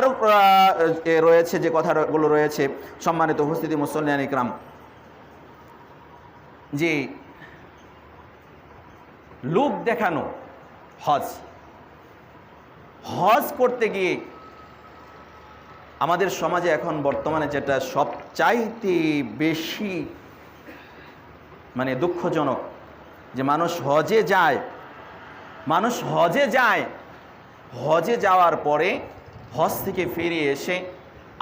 আরও রয়েছে যে কথাগুলো রয়েছে, সম্মানিত উপস্থিতি মুসল্লিয়ান ইকরাম। যে লোক দেখানো হজ হজ করতে গিয়ে আমাদের সমাজে এখন বর্তমানে যেটা সবচাইতে বেশি মানে দুঃখজনক, যে মানুষ হজে যায়, মানুষ হজে যায়, হজে যাওয়ার পরে হজ থেকে ফিরে এসে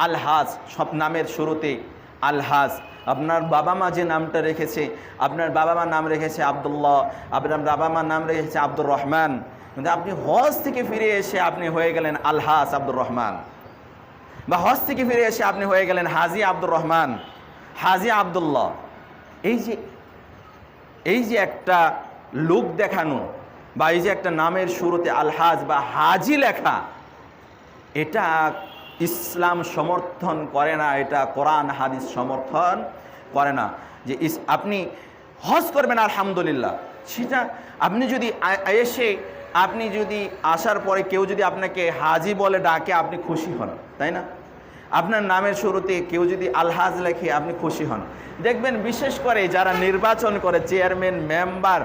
আলহাজ, সব নামের শুরুতে আলহাজ। আপনার বাবা মা যে নামটা রেখেছে, আপনার বাবা মার নাম রেখেছে আবদুল্লাহ, আপনার বাবা মার নাম রেখেছে আব্দুর রহমান। কিন্তু আপনি হজ থেকে ফিরে এসে আপনি হয়ে গেলেন আলহাজ আব্দুর রহমান। বা হজ থেকে ফিরে এসে আপনি হয়ে গেলেন হাজি আব্দুর রহমান, হাজি আবদুল্লাহ। এই যে এই যে একটা লোক দেখানো, বা এই যে একটা নামের শুরুতে আলহাজ বা হাজি লেখা এটা ইসলাম সমর্থন করে না, এটা কোরআন, হাদিস সমর্থন করে না। যে ইস, আপনি হজ করবেন, আলহামদুলিল্লাহ। সেটা আপনি যদি এসে আপনি যদি আসার পরে কেউ যদি আপনাকে হাজি বলে ডাকে, আপনি খুশি হন, তাই না? আপনার নামের শুরুতে কেউ যদি আলহাজ লেখে, আপনি খুশি হন। দেখবেন বিশেষ করে যারা নির্বাচন করে, চেয়ারম্যান, মেম্বার,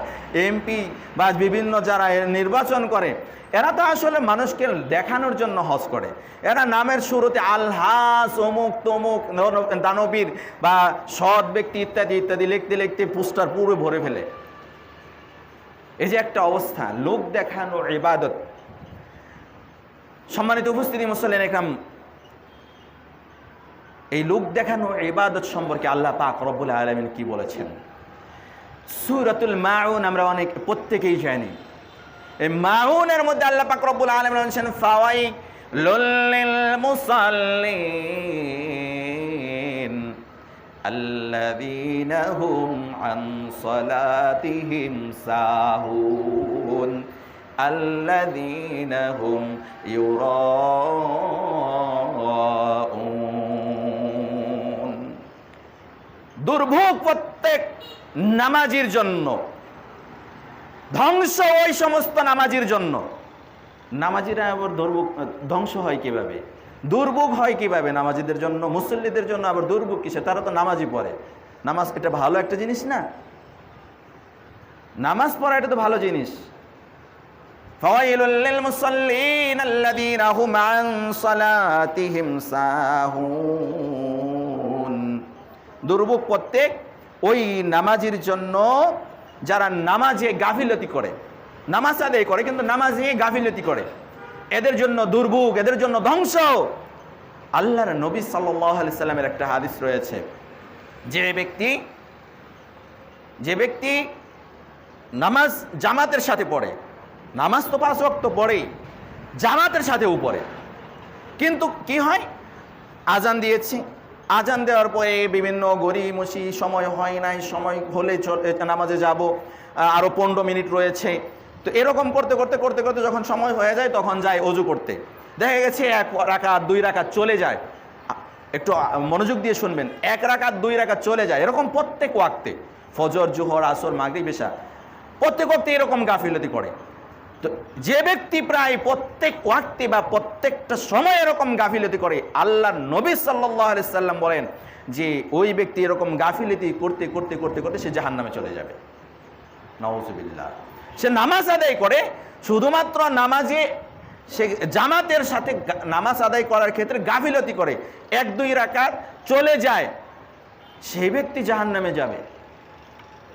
এমপি বা বিভিন্ন যারা নির্বাচন করে, এরা তো আসলে মানুষকে দেখানোর জন্য হজ করে। এরা নামের শুরুতে আলহাস অমুক তমুক দানবীর বা সৎ ব্যক্তি ইত্যাদি ইত্যাদি লিখতে লিখতে পোস্টার পুরো ভরে ফেলে। এই যে একটা অবস্থা, লোক দেখানো ইবাদত। সম্মানিত উপস্থিতি মুসল্লিন একরাম এই লোক দেখানো ইবাদত সম্পর্কে আল্লাহ পাক রব্বুল আলমিন কি বলেছেন সুরাতুল মাউন আমরা অনেক প্রত্যেকেই জানি এই মাউনের মধ্যে আল্লাহ পাক রব্বুল আলমিন বলেছেন ফাওয়াই লুল্লিল মুসাল্লিন الذين هم عن صلاتهم ساهون الذين هم يراءون দুর্ভোগ প্রত্যেক নামাজির জন্য। ধ্বংস ওই সমস্ত নামাজির জন্য। নামাজিরা আবার দুর্ভোগ, ধ্বংস হয় কীভাবে? দুর্ভোগ হয় কীভাবে নামাজিদের জন্য? মুসল্লিদের জন্য আবার দুর্ভোগ কিসে তারা তো নামাজই পড়ে। নামাজ এটা ভালো একটা জিনিস না? নামাজ পড়া এটা তো ভালো জিনিস। মুসল্লিন দুর্ভোগ প্রত্যেক ওই নামাজির জন্য যারা নামাজে গাফিলতি করে, নামাজ আদায় করে কিন্তু নামাজে গাফিলতি করে। এদের জন্য দুর্ভোগ, এদের জন্য ধ্বংস। আল্লাহর নবী সাল্লাহ সাল্লামের একটা হাদিস রয়েছে। যে ব্যক্তি যে ব্যক্তি নামাজ জামাতের সাথে পড়ে, নামাজ তো পাঁচ ওয়াক্ত পড়েই, জামাতের সাথেও পড়ে। কিন্তু কি হয়? আজান দিয়েছি। আজান দেওয়ার পরে বিভিন্ন গড়িমসি, সময় হয় নাই, সময় হলে নামাজে যাব আরও পনেরো মিনিট রয়েছে। তো এরকম করতে করতে করতে করতে যখন সময় হয়ে যায়, তখন যায় অজু করতে। দেখা গেছে এক রাকাত, দুই রাকাত চলে যায়। একটু মনোযোগ দিয়ে শুনবেন। এক রাকাত, দুই রাকাত চলে যায়। এরকম প্রত্যেক ওয়াক্তে। ফজর, জোহর, আসর, মাগরিব, এশা। প্রত্যেক ওয়াক্তে এরকম গাফিলতি করে। তো যে ব্যক্তি প্রায় প্রত্যেক ওয়াক্তে বা প্রত্যেকটা সময় এরকম গাফিলতি করে আল্লাহ নবী সাল্লাহ সাল্লাম বলেন যে ওই ব্যক্তি এরকম গাফিলতি করতে করতে করতে করতে সে জাহান নামে চলে যাবে। নওয়াজবিল্লাহ সে নামাজ আদায় করে, শুধুমাত্র নামাজে সে জামাতের সাথে নামাজ আদায় করার ক্ষেত্রে গাফিলতি করে, এক, দুই রাকাত চলে যায়, সেই ব্যক্তি জাহান নামে যাবে।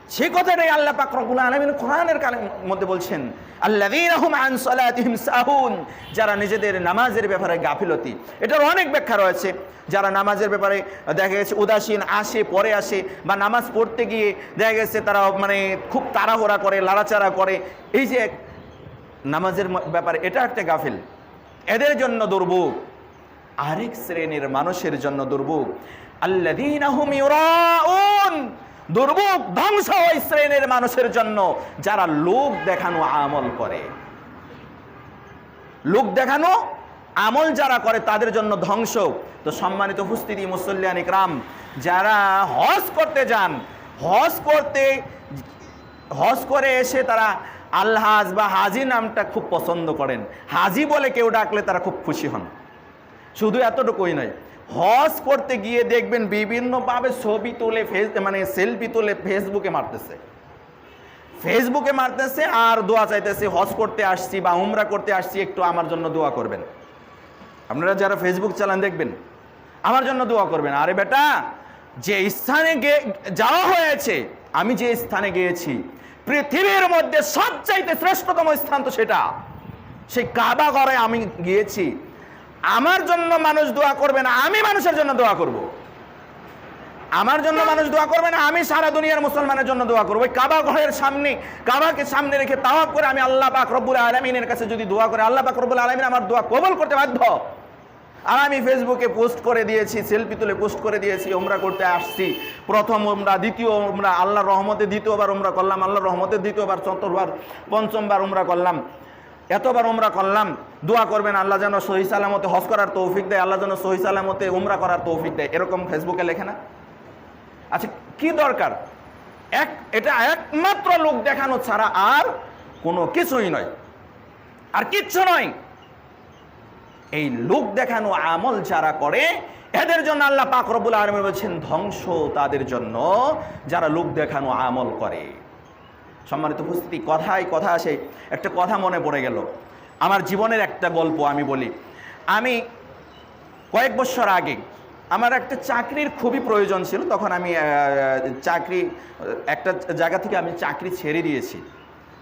সে কথাটাই আল্লাহ পাক রব্বুল আলামিন কোরআনের কালের মধ্যে বলছেন, আল্লাযীনা হুম আন সালাতিহিম সাহুন যারা নিজেদের নামাজের ব্যাপারে গাফিলতি। এটার অনেক ব্যাখ্যা রয়েছে। যারা নামাজের ব্যাপারে দেখা গেছে উদাসীন আসে, পরে আসে, বা নামাজ পড়তে গিয়ে দেখা গেছে তারা মানে খুব তাড়াহুড়া করে, লাড়াচাড়া করে, এই যে নামাজের ব্যাপারে এটা একটা গাফিল। এদের জন্য দুর্ভোগ। আরেক শ্রেণির মানুষের জন্য দুর্ভোগ। আল্লাযীনা হুম ইউরাউন। দুর্ভোগ ধ্বংস ওই শ্রেণির মানুষের জন্য। যারা লোক দেখানো আমল করে। লোক দেখানো আমল যারা করে, তাদের জন্য ধ্বংস। তো সম্মানিত উপস্থিতি মুসল্লিয়ান ইকরাম, যারা হজ করতে যান, হজ করতে, হজ করে এসে তারা আলহাজ বা হাজি নামটা খুব পছন্দ করেন। হাজি বলে কেউ ডাকলে তারা খুব খুশি হন। শুধু এতটুকুই নয় হজ করতে গিয়ে দেখবেন বিভিন্নভাবে ছবি তুলে ফেস মানে সেলফি তুলে ফেসবুকে মারতেছে। ফেসবুকে মারতেছে আর দোয়া চাইতেছে, হজ করতে আসছি বা উমরা করতে আসছি, একটু আমার জন্য দোয়া করবেন। আপনারা যারা ফেসবুক চালান দেখবেন, আমার জন্য দোয়া করবেন। আরে বেটা, যে স্থানে যাওয়া হয়েছে, আমি যে স্থানে গিয়েছি, পৃথিবীর মধ্যে সবচাইতে শ্রেষ্ঠতম স্থান তো সেটা। সেই কাবা ঘরে আমি গিয়েছি আমার জন্য মানুষ দোয়া করবে না, আমি মানুষের জন্য দোয়া করব। আমার জন্য মানুষ দোয়া করবে না, আমি সারা দুনিয়ার মুসলমানের জন্য দোয়া করব। ওই কাবা ঘরের সামনে, কাবাকে সামনে রেখে তাওয়াব করে আমি আল্লাহ পাক রব্বুল আলমিনের কাছে যদি দোয়া করে, আল্লাহ পাক রব্বুল আলমিন আমার দোয়া কবল করতে বাধ্য। আর আমি ফেসবুকে পোস্ট করে দিয়েছি, সেলফি তুলে পোস্ট করে দিয়েছি ওমরা করতে আসছি। প্রথম ওমরা দ্বিতীয় ওমরা আল্লাহর রহমতে দ্বিতীয়বার ওমরা করলাম, আল্লাহর রহমতে দ্বিতীয়বার, চতুর্থবার, পঞ্চমবার ওমরা করলাম। এতবার ওমরা করলাম, দোয়া করবেন আল্লাহ যেন সহি সালামতে হজ করার তৌফিক দেয়, আল্লাহ যেন সহি সালামতে উমরা করার তৌফিক দেয়। এরকম ফেসবুকে লেখে না? আচ্ছা কি দরকার? এক, এটা একমাত্র লোক দেখানো ছাড়া আর কোনো কিছুই নয়। আর কিচ্ছু নয়। এই লোক দেখানো আমল যারা করে, এদের জন্য আল্লাহ পাক রব্বুল আলমী বলছেন, ধ্বংস তাদের জন্য যারা লোক দেখানো আমল করে। সম্মানিত উপস্থিতি, কথায় কথা আসে, একটা কথা মনে পড়ে গেল। আমার জীবনের একটা গল্প আমি বলি। আমি কয়েক বছর আগে আমার একটা চাকরির খুবই প্রয়োজন ছিল, তখন আমি চাকরি, একটা জায়গা থেকে আমি চাকরি ছেড়ে দিয়েছি।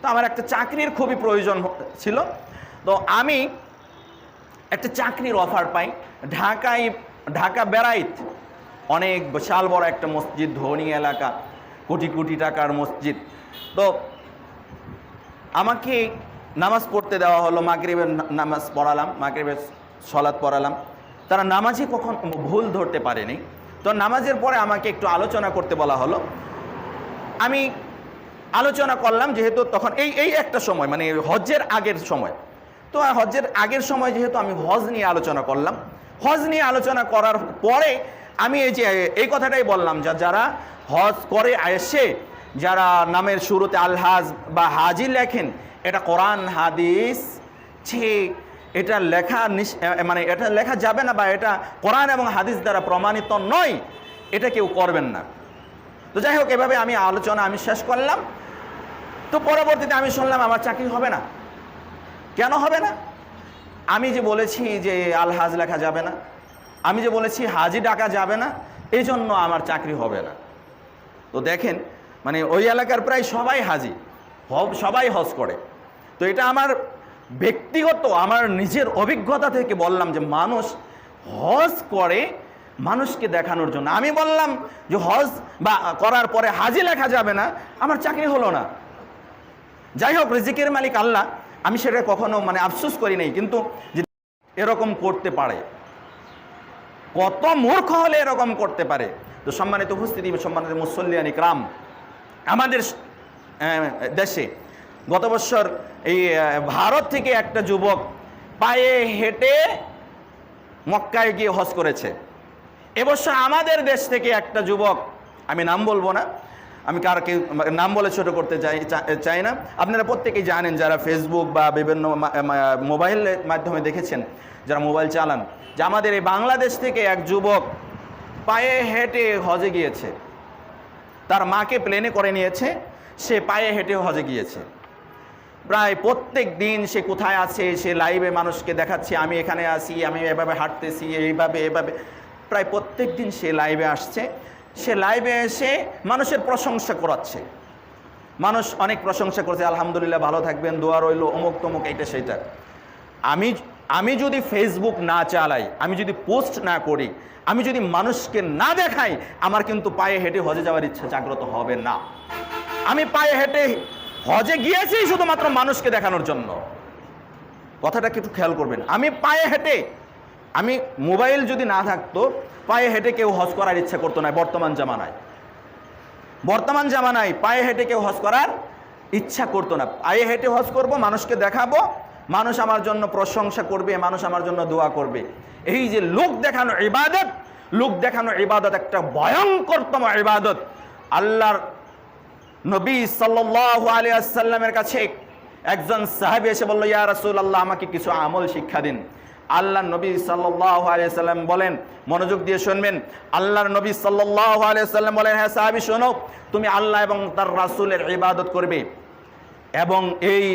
তো আমার একটা চাকরির খুবই প্রয়োজন ছিল। তো আমি একটা চাকরির অফার পাই। ঢাকায়, ঢাকা বেড়াইত, অনেক বিশাল বড় একটা মসজিদ, ধনী এলাকা, কোটি কোটি টাকার মসজিদ। তো আমাকে নামাজ পড়তে দেওয়া হলো, মাগরিবের নামাজ পড়ালাম, মাগরিবের সলাদ পড়ালাম। তারা নামাজে কখন ভুল ধরতে পারেনি। তো নামাজের পরে আমাকে একটু আলোচনা করতে বলা হলো। আমি আলোচনা করলাম যেহেতু তখন এই এই একটা সময় মানে হজ্জের আগের সময়। তো আর হজ্জের আগের সময় যেহেতু আমি হজ নিয়ে আলোচনা করলাম। হজ নিয়ে আলোচনা করার পরে আমি এই যে এই কথাটাই বললাম যা যারা হজ করে এসে যারা নামের শুরুতে আলহাজ বা হাজি লেখেন, এটা কোরআন, হাদিস ছে এটা লেখা মানে এটা লেখা যাবে না বা এটা কোরআন এবং হাদিস দ্বারা প্রমাণিত নয়, এটা কেউ করবেন না। তো যাই হোক, এভাবে আমি আলোচনা আমি শেষ করলাম। তো পরবর্তীতে আমি শুনলাম, আমার চাকরি হবে না। কেন হবে না? আমি যে বলেছি যে আলহাজ লেখা যাবে না, আমি যে বলেছি হাজি ডাকা যাবে না এই জন্য আমার চাকরি হবে না। তো দেখেন মানে ওই এলাকার প্রায় সবাই হাজি সবাই হজ করে। তো এটা আমার ব্যক্তিগত, আমার নিজের অভিজ্ঞতা থেকে বললাম যে মানুষ হজ করে মানুষকে দেখানোর জন্য। আমি বললাম যে হজ বা করার পরে হাজি লেখা যাবে না, আমার চাকরি হলো না। যাই হোক, রিজিকের মালিক আল্লাহ, আমি সেটা কখনো মানে আফসোস করি নাই, কিন্তু এরকম করতে পারে, কত মূর্খ হলে এরকম করতে পারে। তো সম্মানিত উপস্থিতি, সম্মানিত মুসল্লিয়ান ইকরাম আমাদের দেশে গত বছর এই ভারত থেকে একটা যুবক পায়ে হেঁটে মক্কায় গিয়ে হজ করেছে। এবছর আমাদের দেশ থেকে একটা যুবক, আমি নাম বলব না, আমি কার কেউ, নাম বলে ছোট করতে চাই চাই না। আপনারা প্রত্যেকেই জানেন যারা ফেসবুক বা বিভিন্ন মোবাইলের মাধ্যমে দেখেছেন, যারা মোবাইল চালান, যে আমাদের এই বাংলাদেশ থেকে এক যুবক পায়ে হেঁটে হজে গিয়েছে। তার মাকে প্লেনে করে নিয়েছে, সে পায়ে হেঁটে হজে গিয়েছে। প্রায় প্রত্যেক দিন সে কোথায় আছে, সে লাইভে মানুষকে দেখাচ্ছে, আমি এখানে আসি আমি এভাবে হাঁটতেছি, এইভাবে, এভাবে। প্রায় প্রত্যেক দিন সে লাইভে আসছে। সে লাইভে এসে মানুষের প্রশংসা করাচ্ছে। মানুষ অনেক প্রশংসা করছে, আলহামদুলিল্লাহ, ভালো থাকবেন, দোয়া রইল অমুক তমুক এইটা সেইটা আমি আমি যদি ফেসবুক না চালাই, আমি যদি পোস্ট না করি, আমি যদি মানুষকে না দেখাই, আমার কিন্তু পায়ে হেঁটে হজে যাওয়ার ইচ্ছা জাগ্রত হবে না। আমি পায়ে হেঁটে হজে গিয়েছি শুধুমাত্র মানুষকে দেখানোর জন্য। কথাটা একটু খেয়াল করবেন? আমি পায়ে হেঁটে, আমি মোবাইল যদি না থাকতো, পায়ে হেঁটে কেউ হজ করার ইচ্ছা করতো না বর্তমান জামানায়। বর্তমান জামানায় পায়ে হেঁটে কেউ হজ করার ইচ্ছা করতো না। পায়ে হেঁটে হজ করব, মানুষকে দেখাবো মানুষ আমার জন্য প্রশংসা করবে, মানুষ আমার জন্য দোয়া করবে। এই যে লোক দেখানো ইবাদত, লোক দেখানো ইবাদত একটা ভয়ঙ্করতম ইবাদত। আল্লাহর নবী সাল্লাল্লাহু আলাইহি আসাল্লামের কাছে একজন সাহাবী এসে বলল, ইয়া রাসূলুল্লাহ, আমাকে কিছু আমল শিক্ষা দিন। আল্লাহ নবী সাল্লাহ আলিয়াল্লাম বলেন, মনোযোগ দিয়ে শুনবেন, আল্লাহর নবী সাল্লাহ আলিয়াল্লাম বলেন হ্যাঁ সাহাবি, শোনো, তুমি আল্লাহ এবং তার রাসূলের ইবাদত করবে এবং এই